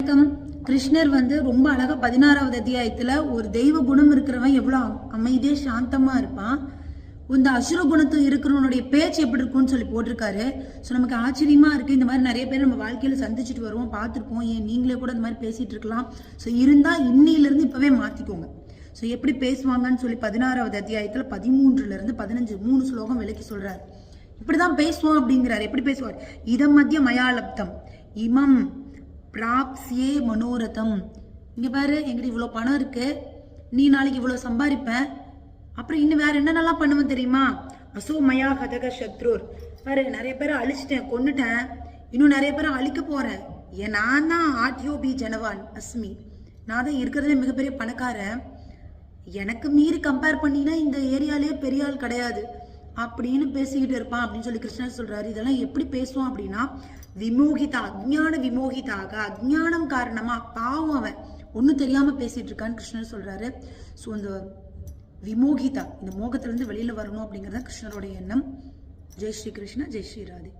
வணக்கம். கிருஷ்ணர் வந்து ரொம்ப அழகா பதினாறாவது அத்தியாயத்துல ஒரு தெய்வ குணம் இருக்கிறவன் எவ்வளவு அமைதியே சாந்தமா இருப்பான். இந்த அசுர குணத்து இருக்கிறவனுடைய பேச்சு எப்படி இருக்கும்னு சொல்லி போட்டிருக்காரு. ஸோ நமக்கு ஆச்சரியமா இருக்கு. இந்த மாதிரி நிறைய பேர் நம்ம வாழ்க்கையில சந்திச்சுட்டு வருவோம் பார்த்துருப்போம். ஏன் நீங்களே கூட இந்த மாதிரி பேசிட்டு இருக்கலாம். ஸோ இருந்தா இன்னையில இப்போவே இப்பவே மாத்திக்கோங்க. ஸோ எப்படி பேசுவாங்கன்னு சொல்லி பதினாறாவது அத்தியாயத்துல பதிமூன்றுல இருந்து பதினஞ்சு மூணு ஸ்லோகம் விளக்கி சொல்றாரு. இப்படிதான் பேசுவோம் அப்படிங்கிறாரு. எப்படி பேசுவார்? இதம் மத்திய மயாலப்தம் இமம் பிராப்சியே மனோரதம். இங்கே பாரு எங்கிட்ட இவ்வளோ பணம் இருக்குது நீ நாளைக்கு இவ்வளோ சம்பாதிப்பேன் அப்புறம் இன்னும் வேறு என்னென்னலாம் பண்ணுவேன் தெரியுமா? அசோமயா கதக சத்ருர். பாரு நிறைய பேரை அழிச்சிட்டேன் கொண்டுட்டேன் இன்னும் நிறைய பேரை அழிக்க போகிறேன் ஏன் நான் தான் ஆட்யோ பி ஜனவான் அஸ்மி. நான் தான் இருக்கிறதுல மிகப்பெரிய பணக்காரன். எனக்கு மீறி கம்பேர் பண்ணினா இந்த ஏரியாலே பெரிய ஆள் கிடையாது. அப்படின்னு பேசிக்கிட்டு இருப்பான் அப்படின்னு சொல்லி கிருஷ்ணர் சொல்றாரு. இதெல்லாம் எப்படி பேசுவான் அப்படின்னா விமோகிதா அஜ்ஞான விமோகிதாக அஜ்ஞானம் காரணமா பாவம் அவன். ஒன்றும் தெரியாம பேசிட்டு இருக்கான்னு கிருஷ்ணர் சொல்றாரு. ஸோ இந்த விமோகிதா இந்த மோகத்திலிருந்து வெளியில வரணும் அப்படிங்கிறது தான் கிருஷ்ணரோட எண்ணம். ஜெய் ஸ்ரீ கிருஷ்ணா ஜெய் ஸ்ரீ ராதே.